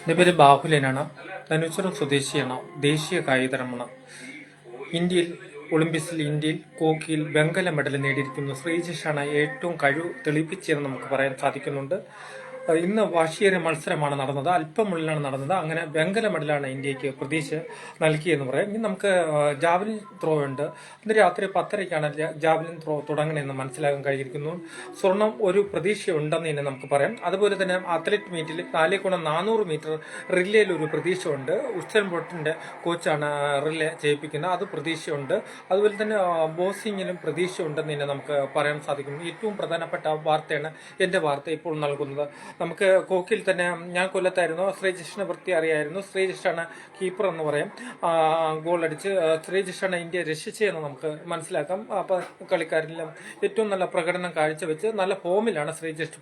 എന്റെ പേര് ബാഹുലനാണ്. ധനുശ്വരം സ്വദേശിയാണ്. ദേശീയ കായികതരമാണ്. ഇന്ത്യയിൽ ഒളിമ്പിക്സിൽ ഇന്ത്യയിൽ കോക്കിയിൽ വെങ്കല മെഡൽ നേടിയിരിക്കുന്ന. ശ്രീജിഷാണ് ഏറ്റവും കഴിവ് തെളിയിപ്പിച്ചതെന്ന് നമുക്ക് പറയാൻ സാധിക്കുന്നുണ്ട്. ഇന്ന് വാശിയേറിയ മത്സരമാണ് നടന്നത്. അല്പമുള്ളിലാണ് നടന്നത്. അങ്ങനെ വെങ്കല മെഡലാണ് ഇന്ത്യയ്ക്ക് പ്രതീക്ഷ നൽകിയെന്ന് പറയാം. ഇനി നമുക്ക് ജാവലിൻ ത്രോ ഉണ്ട്. ഇന്ന് രാത്രി പത്തരയ്ക്കാണ് ജാവലിൻ ത്രോ തുടങ്ങണമെന്ന് മനസ്സിലാക്കാൻ കഴിഞ്ഞിരിക്കുന്നു. സ്വർണം ഒരു പ്രതീക്ഷയുണ്ടെന്ന് തന്നെ നമുക്ക് പറയാം. അതുപോലെ തന്നെ അത്ലറ്റ് മീറ്റിൽ നാല് ഗുണം നാനൂറ് മീറ്റർ റിലേയിൽ ഒരു പ്രതീക്ഷയുണ്ട്. ഉസ്തൻ ബോട്ടിന്റെ കോച്ചാണ് റിലേ ചെയ്യിപ്പിക്കുന്നത് അത് പ്രതീക്ഷയുണ്ട്. അതുപോലെ തന്നെ ബോസിങ്ങിലും പ്രതീക്ഷ പ്രതീക്ഷയുണ്ടെന്ന് തന്നെ നമുക്ക് പറയാൻ സാധിക്കും. ഏറ്റവും പ്രധാനപ്പെട്ട വാർത്തയാണ് എന്റെ വാർത്ത ഇപ്പോൾ നൽകുന്നത്. നമുക്ക് കോക്കിൽ തന്നെ ഞാൻ കൊല്ലത്തായിരുന്നു. ശ്രീജിഷിനെ വൃത്തി അറിയായിരുന്നു. ശ്രീജിഷാണ് കീപ്പർ എന്ന് പറയും. ഗോൾ അടിച്ച് ശ്രീജിഷാണ് ഇന്ത്യ രക്ഷിച്ചതെന്ന് നമുക്ക് മനസ്സിലാക്കാം. അപ്പോൾ കളിക്കാരിലും ഏറ്റവും നല്ല പ്രകടനം കാഴ്ചവെച്ച് നല്ല ഫോമിലാണ് ശ്രീജിഷ്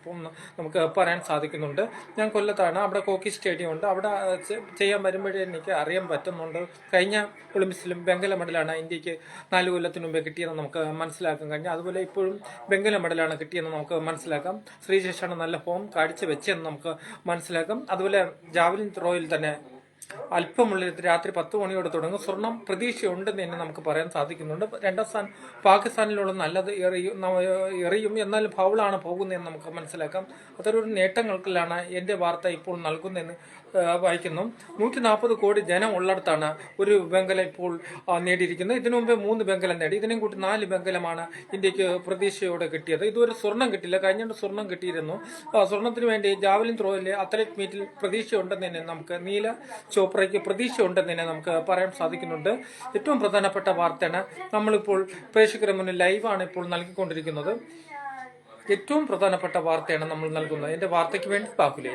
നമുക്ക് പറയാൻ സാധിക്കുന്നുണ്ട്. ഞാൻ കൊല്ലത്താണ്. അവിടെ കോക്കി സ്റ്റേഡിയം ഉണ്ട്. അവിടെ ചെയ്യാൻ വരുമ്പോഴേ എനിക്ക് അറിയാൻ പറ്റുന്നുണ്ട്. കഴിഞ്ഞ ഒളിമ്പിക്സിലും വെങ്കല മെഡലാണ് ഇന്ത്യയ്ക്ക് നാല് കൊല്ലത്തിന് മുമ്പേ കിട്ടിയെന്ന് നമുക്ക് മനസ്സിലാക്കാൻ കഴിഞ്ഞു. അതുപോലെ ഇപ്പോഴും വെങ്കല മെഡലാണ് കിട്ടിയെന്ന് നമുക്ക് മനസ്സിലാക്കാം. ശ്രീജേഷാണ് നല്ല ഫോം കാഴ്ചവെച്ചെന്ന് നമുക്ക് മനസ്സിലാക്കാം. അതുപോലെ ജാവലിൻ ത്രോയിൽ തന്നെ അല്പമുള്ള രാത്രി പത്ത് മണിയോടെ തുടങ്ങും. സ്വർണം പ്രതീക്ഷയുണ്ടെന്ന് തന്നെ നമുക്ക് പറയാൻ സാധിക്കുന്നുണ്ട്. രണ്ടാം സ്ഥാനം പാകിസ്ഥാനിലുള്ള നല്ലത് എറിയും എറിയും എന്നാലും ഫൗളാണ് പോകുന്നതെന്ന് നമുക്ക് മനസ്സിലാക്കാം. അത്തരം നേട്ടങ്ങൾക്കിലാണ് എന്റെ വാർത്ത ഇപ്പോൾ നൽകുന്നതെന്ന് വായിക്കുന്നു. നൂറ്റി നാൽപ്പത് കോടി ജനം ഉള്ളിടത്താണ് ഒരു ബംഗല ഇപ്പോൾ നേടിയിരിക്കുന്നത്. ഇതിനു മുമ്പേ മൂന്ന് ബംഗലം നേടി. ഇതിനെയും കൂട്ടി നാല് ബംഗലമാണ് ഇന്ത്യയ്ക്ക് പ്രതീക്ഷയോടെ കിട്ടിയത്. ഇതുവരെ സ്വർണം കിട്ടില്ല കഴിഞ്ഞ സ്വർണം കിട്ടിയിരുന്നു. സ്വർണത്തിന് വേണ്ടി ജാവലിൻ ത്രോയിലെ അത്ലറ്റ് മീറ്റിൽ പ്രതീക്ഷയുണ്ടെന്ന് തന്നെ നമുക്ക് നീല ചോപ്രയ്ക്ക് പ്രതീക്ഷയുണ്ടെന്ന് തന്നെ നമുക്ക് പറയാൻ സാധിക്കുന്നുണ്ട്. ഏറ്റവും പ്രധാനപ്പെട്ട വാർത്തയാണ് നമ്മളിപ്പോൾ പ്രേക്ഷകരുടെ മുന്നിൽ ലൈവാണ് ഇപ്പോൾ നൽകിക്കൊണ്ടിരിക്കുന്നത്. ഏറ്റവും പ്രധാനപ്പെട്ട വാർത്തയാണ് നമ്മൾ നൽകുന്നത്. എന്റെ വാർത്തയ്ക്ക് വേണ്ടി ബാഹുലേ.